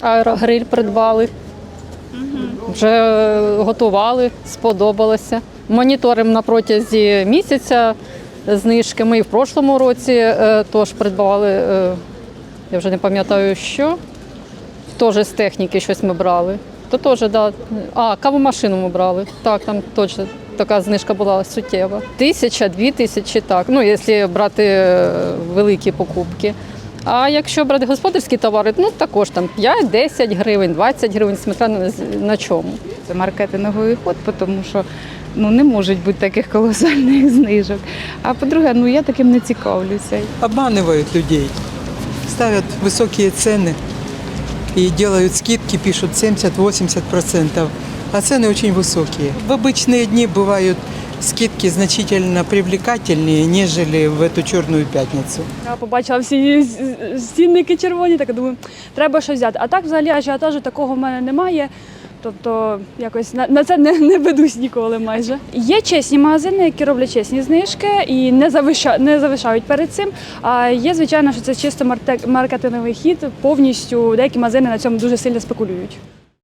Аерогриль придбали. Вже е, готували, сподобалося. Моніторимо на протязі місяця знижки. Ми і в прошлому році е, теж придбали, е, я вже не пам'ятаю що. Теж з техніки щось ми брали. То теж, да. А, кавомашину ми брали. Так, там точно така знижка була суттєва. Тисяча, дві тисячі, так. Ну, якщо брати великі покупки. А якщо брати господарські товари, ну також там 5-10 гривень, 20 гривень, смотря на, на чому. Це маркетинговий ход, тому що ну, не можуть бути таких колосальних знижок. А по-друге, ну я таким не цікавлюся. обманывают людей, ставят высокие цены и делают скидки, пишут 70-80%, а цены очень высокие. В обычные дни бывают скидки значительно привлекательнее, нежели в эту черную пятницу. Я побачила всі стінники червоні, так думаю, треба щось взяти. А так взагалі ажіотажу такого в мене немає. Тобто якось на, на це не, не ведусь ніколи майже. Є чесні магазини, які роблять чесні знижки і не, завиша, не завишають перед цим. А є, звичайно, що це чисто маркетинговий хід, повністю деякі магазини на цьому дуже сильно спекулюють.